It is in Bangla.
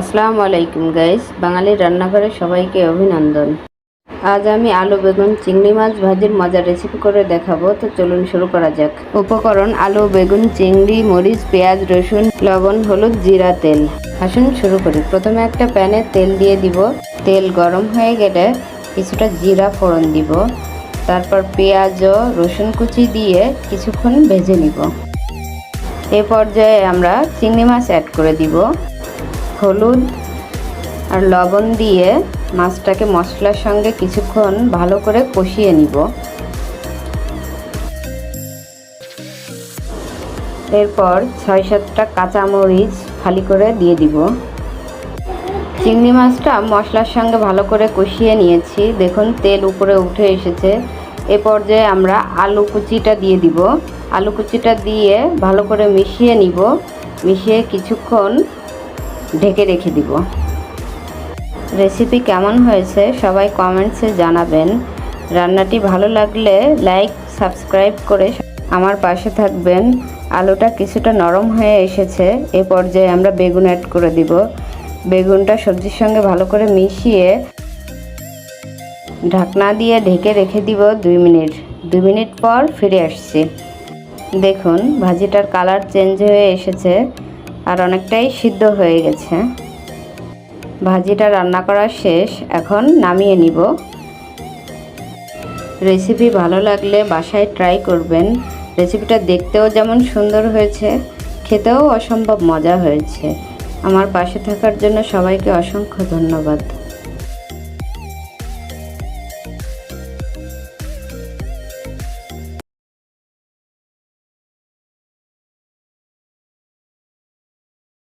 আসসালামু আলাইকুম গাইস বাঙালির রান্নাঘরে সবাইকে অভিনন্দন। আজ আমি আলু, বেগুন, চিংড়ি মাছ, ভাজির মজার রেসিপি করে দেখাবো। তো চলুন শুরু করা যাক। উপকরণ, আলু, বেগুন, চিংড়ি, মরিচ, পেঁয়াজ, রসুন, লবণ, হলুদ, জিরা, তেল। আসুন শুরু করি। প্রথমে একটা প্যানে তেল দিয়ে দিব। তেল গরম হয়ে গেলে কিছুটা জিরা ফোড়ন দিব। তারপর পেঁয়াজ ও রসুন কুচি দিয়ে কিছুক্ষণ ভেজে নিব। এ পর্যায়ে আমরা চিংড়ি মাছ অ্যাড করে দিব। হলুদ আর লবণ দিয়ে মাছটাকে মশলার সঙ্গে কিছুক্ষণ ভালো করে কষিয়ে নিব। এরপর ছয় সাতটা কাঁচামরিচ ফালি করে দিয়ে দিব। চিংড়ি মাছটা মশলার সঙ্গে ভালো করে কষিয়ে নিয়েছি। দেখুন, তেল উপরে উঠে এসেছে। এ পর্যায়ে আমরা আলু কুচিটা দিয়ে দিব। আলু কুচিটা দিয়ে ভালো করে মিশিয়ে নিব। মিশিয়ে কিছুক্ষণ ঢেকে রেখে দিব। রেসিপি কেমন হয়েছে সবাই কমেন্টসে জানাবেন। রান্নাটি ভালো লাগলে লাইক, সাবস্ক্রাইব করে আমার পাশে থাকবেন। আলুটা কিছুটা নরম হয়ে এসেছে, এ পর্যায়ে আমরা বেগুন অ্যাড করে দিব। বেগুনটা সবজির সঙ্গে ভালো করে মিশিয়ে ঢাকনা দিয়ে ঢেকে রেখে দিব দুই মিনিট। দুই মিনিট পর ফিরে আসছি। দেখুন, ভাজিটার কালার চেঞ্জ হয়ে এসেছে। আর অনেকটাই সিদ্ধ হয়ে গেছে। ভাজিটা রান্না করা শেষ, এখন নামিয়ে নিব। রেসিপি ভালো লাগলে বাসায় ট্রাই করবেন। রেসিপিটা দেখতেও যেমন সুন্দর হয়েছে, খেতেও অসম্ভব মজা হয়েছে। আমার পাশে থাকার জন্য সবাইকে অসংখ্য ধন্যবাদ।